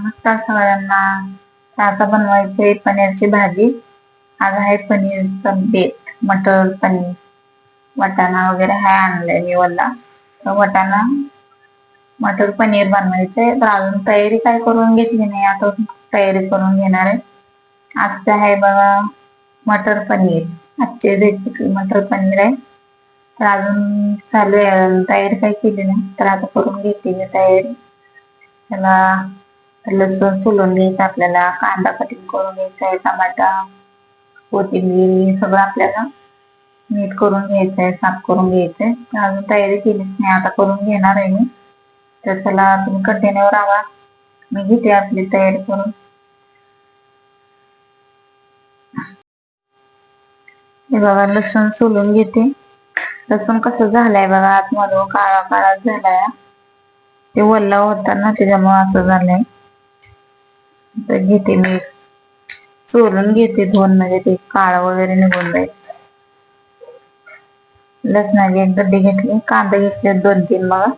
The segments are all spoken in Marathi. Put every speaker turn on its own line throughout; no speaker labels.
नमस्कार सगळ्यांना आता बनवायची पनीरची भाजी. आज आहे पनीरचं बेत मटर पनीर. वाटाणा वगैरे हाय आणलंय मी वल्ला तर वाटाणा मटर पनीर बनवायचंय तर अजून तयारी काय करून घेतली नाही आता तयारी करून घेणार आहे. आजचं आहे बघा मटर पनीर. आजचे रेसिपी मटर पनीर आहे. तर अजून चालू आहे तयारी काही केली नाही. तर आता करून घेते मी तयारी. त्याला लसूण सोलून घ्यायचं आपल्याला कांदा कटिंग करून घ्यायचा आहे टमाटा कोथिंबीर सगळं आपल्याला नीट करून घ्यायचं आहे साफ करून घ्यायचं आहे अजून तयारी केलीच नाही आता करून घेणार आहे मी. तर चला तुम्ही कंटेनर राहा मी घेते आपली तयारी करून. हे बघा लसूण सोलून घेते. लसूण कसं झालंय बघा आतमधून काळा काळा झालाय. ते वल्ला होता ना त्याच्यामुळे असं झालंय. घेते मी. सोलून घेते धुवून म्हणजे ते काळ वगैरे निघून जाईल. लसणाची एक गड्डी घेतली कांदा घेतले दोन तीन मग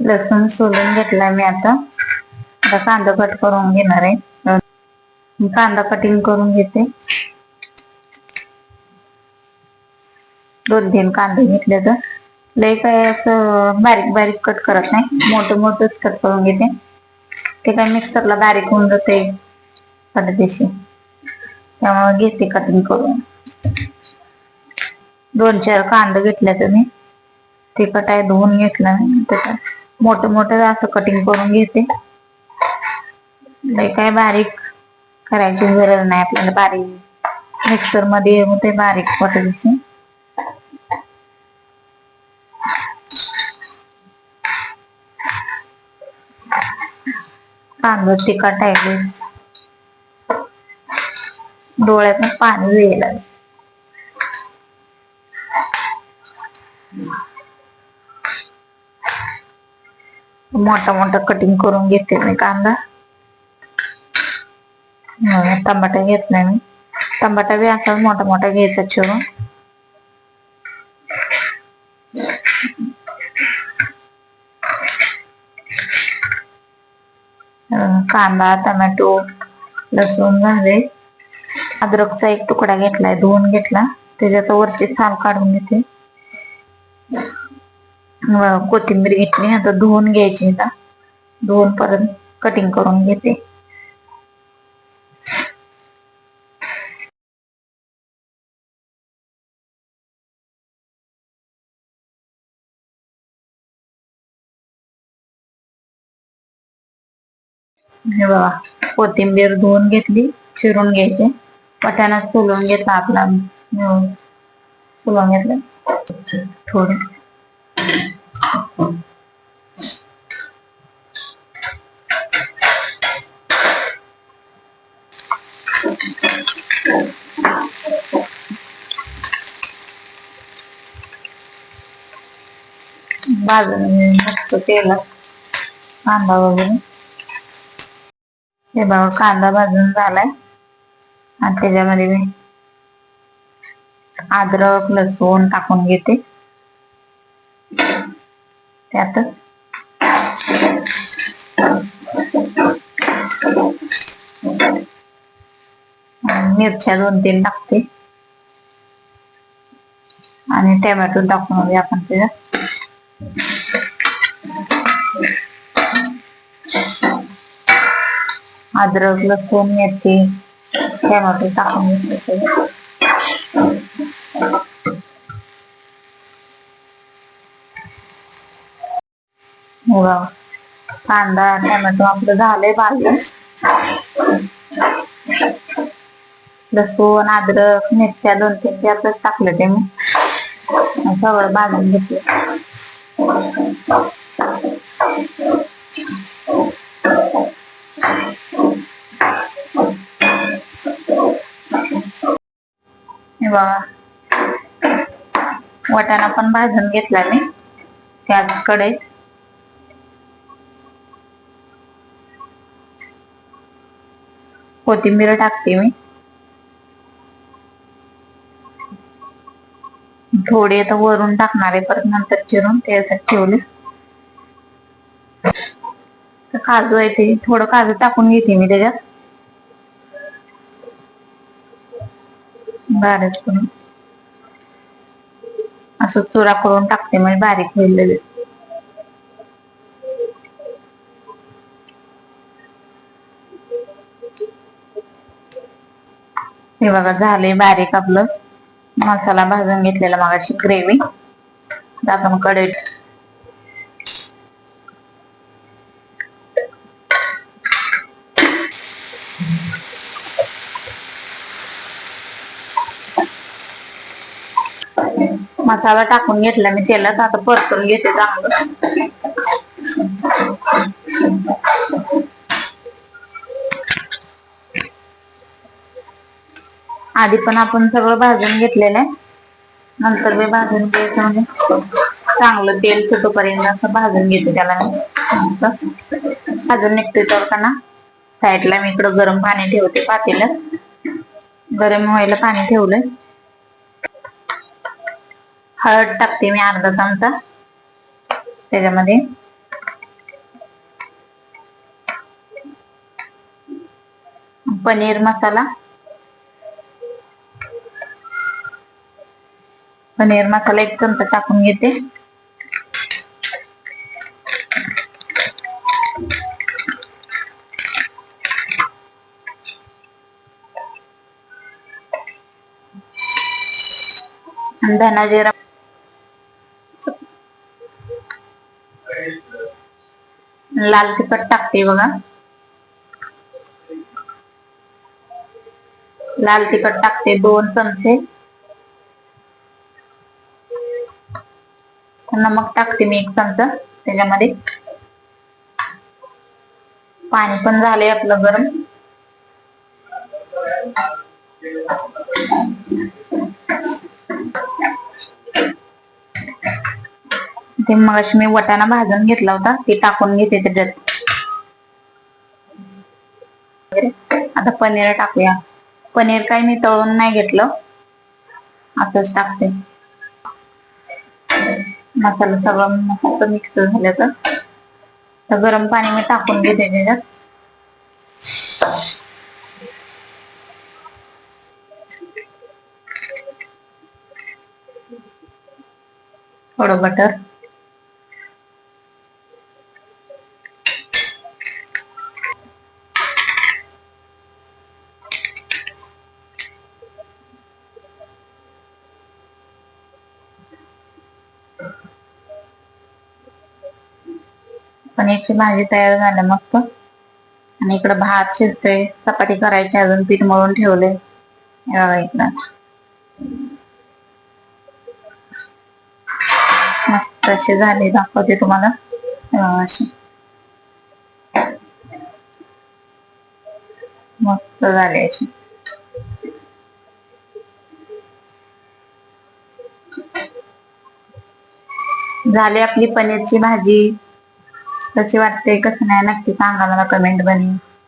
लसूण सोलून घेतला मी आता. आता कांदा कट करून घेणार आहे. कांदा कटिंग करून घेते. दोन तीन कांदे घेतले तर. लय काय असं बारीक बारीक कट करत नाही. मोठं मोठंच कट करून घेते. ते काय मिक्सरला बारीक होऊन जाते. पडदेशी त्यामुळे घेते कटिंग करून. दोन चार कांदा घेतल्या तर मी ते कटाय धुवून घेतलं त्याच्यात मोठं मोठं असं कटिंग करून घेते. काय बारीक करायची गरज नाही आपल्याला बारीक. मिक्सरमध्ये ते बारीक पद्धतीशी कांदा तिखट आहे डोळ्यातून पाणी यायला मोठा मोठा कटिंग करून घेते मी कांदा. टमाटा नाही मी. टमाटा बी असा मोठा मोठा घ्यायचा चिरून. कांदा टमॅटो लसूण झाले. अद्रकचा एक तुकडा घेतलाय धुवून घेतला. त्याच्यात वरची साल काढून घेते. कोथिंबीर घेतली आता धुवून घ्यायची आता. धुवून परत कटिंग करून घेते. हे बघा कोथिंबीर धुवून घेतली चिरून घ्यायचे. पटाणा सोलून घेतला आपला. मिळून सोलून घेतलं. थोड. भाजून मस्त तेलात कांदा वगैरे. हे बघा कांदा भाजून झालाय. आणि त्याच्यामध्ये मी अद्रक लसूण टाकून घेते. त्यात मिरच्या दोन तीन टाकते. आणि टोमॅटो टाकून आपण त्याच्यात. अद्रक लसूण मेथी टमाटो टाकून घेतलं कांदा टमॅटो आपलं झालंय भाजून लसूण अद्रक मिरच्या दोन तीन त्यातच टाकलं ते मी. सगळं भाजून घेतलं. हे बघा वाटाणा पण भाजून घेतला मी त्याच कढईत कोथिंबीर टाकते मी. थोडी आता वरून टाकणार आहे परत नंतर चिरून त्यासाठी ठेवले. तर काजू आहे ते थोडं काजू टाकून घेते मी त्याच्यात. बारीक करून. असं चुरा करून टाकते म्हणजे बारीक होईल लगेच. हे बघा झाले बारीक आपलं. मसाला भाजून घेतलेला मागाशी ग्रेव्ही आपण कढईत मसाला टाकून घेतला मी तेलात आता परतून घेते चांगलं. आधी पण आपण सगळं भाजून घेतलेलं आहे. नंतर मी भाजून घ्यायचं म्हणजे चांगलं तेल सुटोपर्यंत असं भाजून घेते त्याला मी. भाजून निघते तर का ना साईडला मी इकडं गरम पाणी ठेवते पातेलं गरम व्हायला पाणी ठेवलंय. हळद टाकते मी अर्धा चमचा. त्याच्यामध्ये. पनीर मसाला. पनीर मसाला एक चमचा टाकून घेते. आणि लाल तिखट टाकते बघा. लाल तिखट टाकते दोन चमचे. नमक टाकते मी एक चमचा त्याच्यामध्ये. पाणी पण झालंय आपलं गरम. ते मग मी वटाणा भाजून घेतला होता ते टाकून घेते त्याच्यात. आता पनीर टाकूया. पनीर काही मी तळून नाही घेतलं. असंच टाकते. मसाला सगळं मस्त मिक्स झालं तर तर गरम पाणी मी टाकून घेते त्याच्यात. थोडं बटर पनीरची भाजी तयार झाली मस्त. आणि इकडं भात शिजतोय. चपाती करायची अजून पीठ मळून ठेवले इकडं. मस्त असे झाले दाखवते तुम्हाला. अशी. असे मस्त झाले असे झाली आपली पनीरची भाजी. कशी वाटते कसं नाही नक्की सांगा मला कमेंटमध्ये